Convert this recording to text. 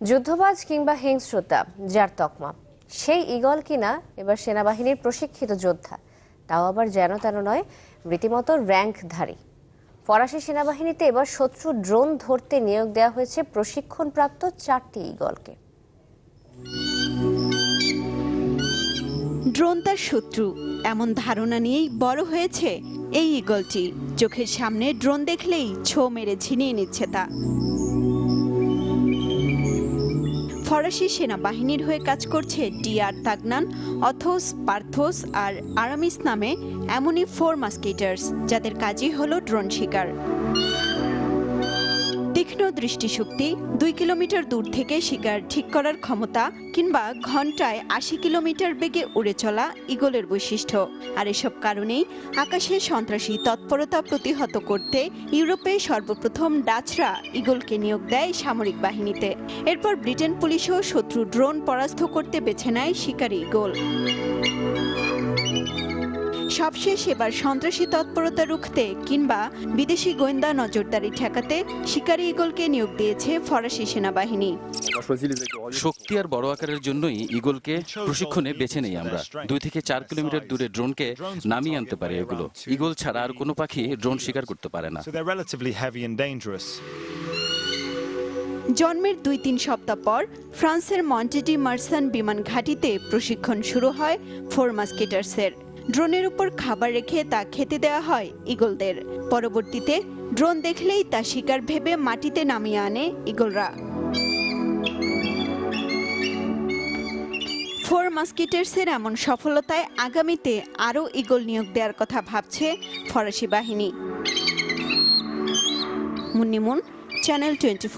যুদ্ধবাজ কিংবা হিংস্রতা, যার তকমা। সেই ইগল কিনা এবার সেনাবাহিনীর প্রশিক্ষিত যোদ্ধা। তাও আবার যেন তেন নয়, রীতিমতো র্যাঙ্কধারী। ফরাসি সেনাবাহিনীতে এবার শত্রু ড্রোন ধরতে নিয়োগ দেওয়া হয়েছে প্রশিক্ষণপ্রাপ্ত চারটি ইগলকে ড্রোন তার শত্রু। এমন ধারণা নিয়েই বড় হয়েছে এই ইগলটি চোখের সামনে ড্রোন দেখলেই ছো মেরে ছিনিয়ে নিচ্ছে তা। ফরাসি সেনাবাহিনীর হয়ে কাজ করছে ডিআর তাগনান, অথোস, পার্থোস আর আরামিস নামে এমনই ফোর মাস্কেটার্স, যাদের কাজই হলো ড্রোন শিকার। তীক্ষ্ণ দৃষ্টিশক্তি দুই কিলোমিটার দূর থেকে শিকার ঠিক করার ক্ষমতা কিংবা ঘন্টায় আশি কিলোমিটার বেগে উড়ে চলা ইগলের বৈশিষ্ট্য। আর এসব কারণেই আকাশে সন্ত্রাসী তৎপরতা প্রতিহত করতে ইউরোপে সর্বপ্রথম ডাচরা ইগলকে নিয়োগ দেয় সামরিক বাহিনীতে। এরপর ব্রিটেন পুলিশও শত্রু ড্রোন পরাস্ত করতে বেছে নেয় শিকারী ইগল সবশেষ এবার সন্ত্রাসী তৎপরতা রুখতে কিংবা বিদেশি গোয়েন্দা নজরদারি ঠেকাতে শিকারী ইগলকে নিয়োগ দিয়েছে ফরাসি সেনাবাহিনী। শক্তি আর বড় আকারের জন্যই ইগলকে প্রশিক্ষণে বেছে নেই আমরা। দুই থেকে চার কিলোমিটার দূরে ড্রোনকে নামিয়ে আনতে পারে এগুলো। ইগল ছাড়া আর কোনো পাখি ড্রোন শিকার করতে পারে না. জন্মের দুই তিন সপ্তাহ পর ফ্রান্সের মন্টেডি মার্সান বিমান ঘাঁটিতে প্রশিক্ষণ শুরু হয় ফোর মাস্কেটার্সের। ড্রোনের উপর খাবার রেখে তা খেতে দেওয়া হয় ইগলদের। পরবর্তীতে ড্রোন দেখলেই তা শিকার ভেবে মাটিতে নামিয়ে আনে ইগলরা। ফোর মাস্কিটার্সের এমন সফলতায় আগামীতে আরও ইগল নিয়োগ দেওয়ার কথা ভাবছে ফরাসি বাহিনী। মুন্নিমুন চ্যানেল টোয়েন্টি